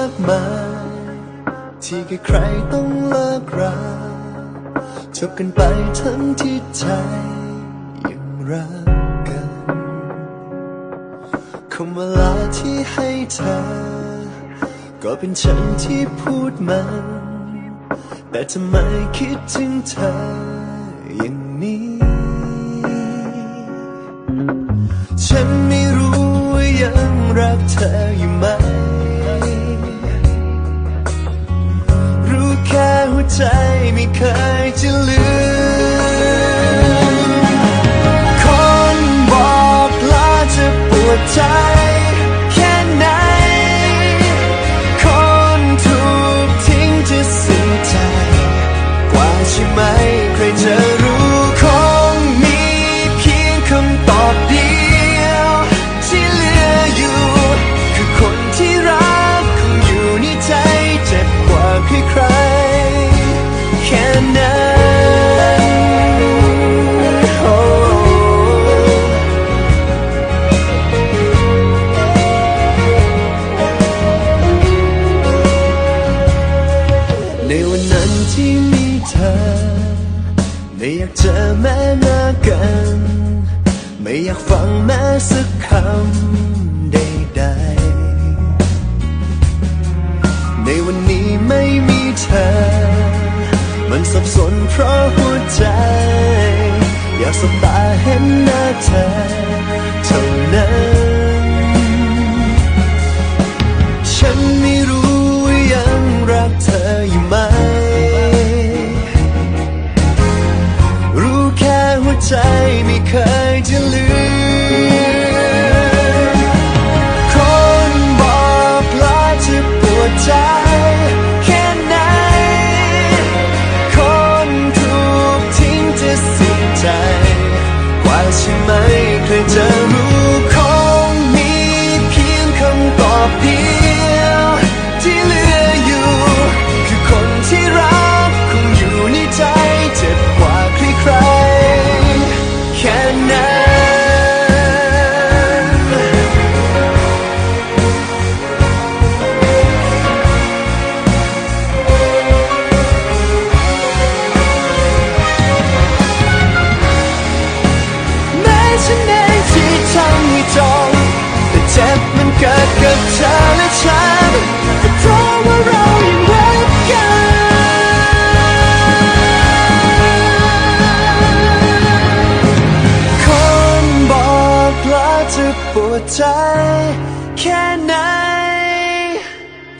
ากมาย ที่ใครๆต้องเลิกราจบกันไปทั้งที่ใจยังรักกันคำเวลาที่ให้เธอ ก็เป็นฉันที่พูดมัน แต่ทำไมคิดถึงเธออย่างนี้ ฉันไม่รู้ว่ายังรักเธออยู่ไหม ใจไม่เคยจะลืม ไม่อยากเจอแม้หน้ากัน ไม่อยากฟังแม้สักคำใดๆในวันนี้ไม่มีเธอ มันสับสนเพราะหัวใจ อยากสบตาเห็นหน้าเธอเท่านั้น ฉันไม่รู้ จะลืม คนบอกลาจะปวดใจแค่ไหน คนถูกทิ้งจะเสียใจ กว่าใช่ไหมใครจะรู้ ฉันเองที่ทำให้จองแต่เจ็บมันเกิดกับเธอและฉันก็เพราะว่าเรายังรักกันคนบอกลาจะปวดใจแค่ไหน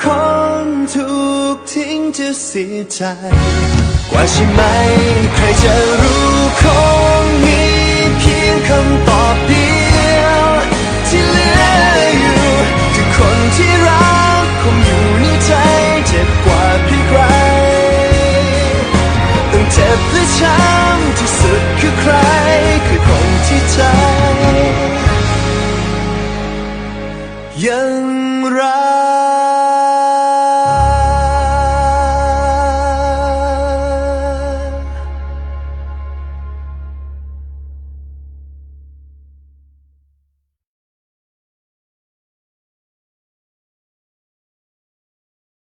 คนถูกทิ้งจะเสียใจ กว่าใช่ไหม ใครจะรู้คงมี 人。